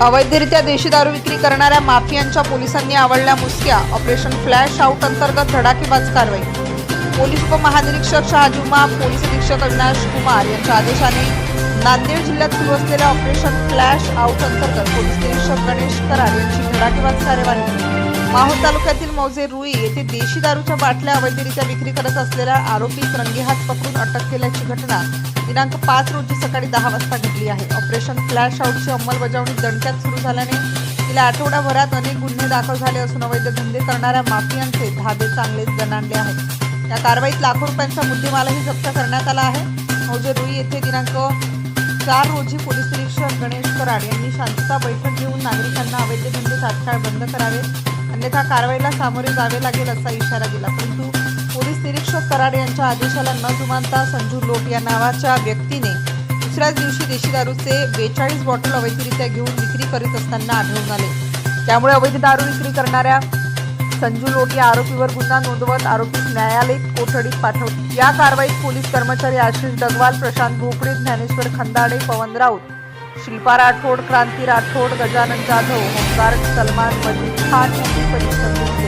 अवैधरित्या देशी दारू विक्री करणाऱ्या माफियांच्या पोलिसांनी आवडल्या मुसक्या. ऑपरेशन फ्लॅश आउट अंतर्गत धडाकेबाज कारवाई. पोलीस उपमहानिरीक्षक शहाजुमा पोलीस अधीक्षक अविनाश कुमार यांच्या आदेशाने नांदेड जिल्ह्यात सुरू असलेल्या ऑपरेशन फ्लॅश आउट अंतर्गत पोलीस निरीक्षक गणेश करार यांची धडाकेबाज कार्यवाही. माहूर तालुक्यातील मौजे रुई येथे देशी दारूच्या बाटल्या अवैधरित्या विक्री करत असलेल्या आरोपी रंगेहात पकडून अटक केल्याची घटना दिनांक पाच रोजी सकाळी दहा वाजता घडली आहे. ऑपरेशन फ्लॅश आउटची अंमलबजावणी दणक्यात सुरू झाल्याने गेल्या आठवड्याभरात अनेक गुन्हे दाखल झाले असून अवैध धंदे करणाऱ्या माफियांचे धाबे चांगलेच गणाणले आहेत. या कारवाईत लाखो रुपयांचा मुद्देमालही जप्त करण्यात आला आहे. मौजे रुई येथे दिनांक चार रोजी पोलीस निरीक्षक गणेश कराड यांनी शांतता बैठक घेऊन नागरिकांना अवैध धंदे तात्काळ बंद करावे. अन्यथा कारवाईला सामोरे जावे लागेल असा इशारा दिला. परंतु पोलीस निरीक्षक कराड यांच्या आदेशाला न जुमानता संजू लोट या नावाच्या व्यक्तीने दुसऱ्याच दिवशी देशी दारूचे बेचाळीस बॉटल अवैधरित्या घेऊन विक्री करीत असताना आढळून आले. त्यामुळे अवैध दारू विक्री करणाऱ्या संजू लोट या आरोपीवर गुन्हा नोंदवत आरोपी न्यायालयीन कोठडीत पाठवली या कारवाईत पोलीस कर्मचारी आशिष डगवाल प्रशांत भोपळे ज्ञानेश्वर खंदाडे पवन राऊत शिल्पा राठोड क्रांती राठोड गजानन जाधव होमगार सलमान मजीद खान यांनी परिषद घेतली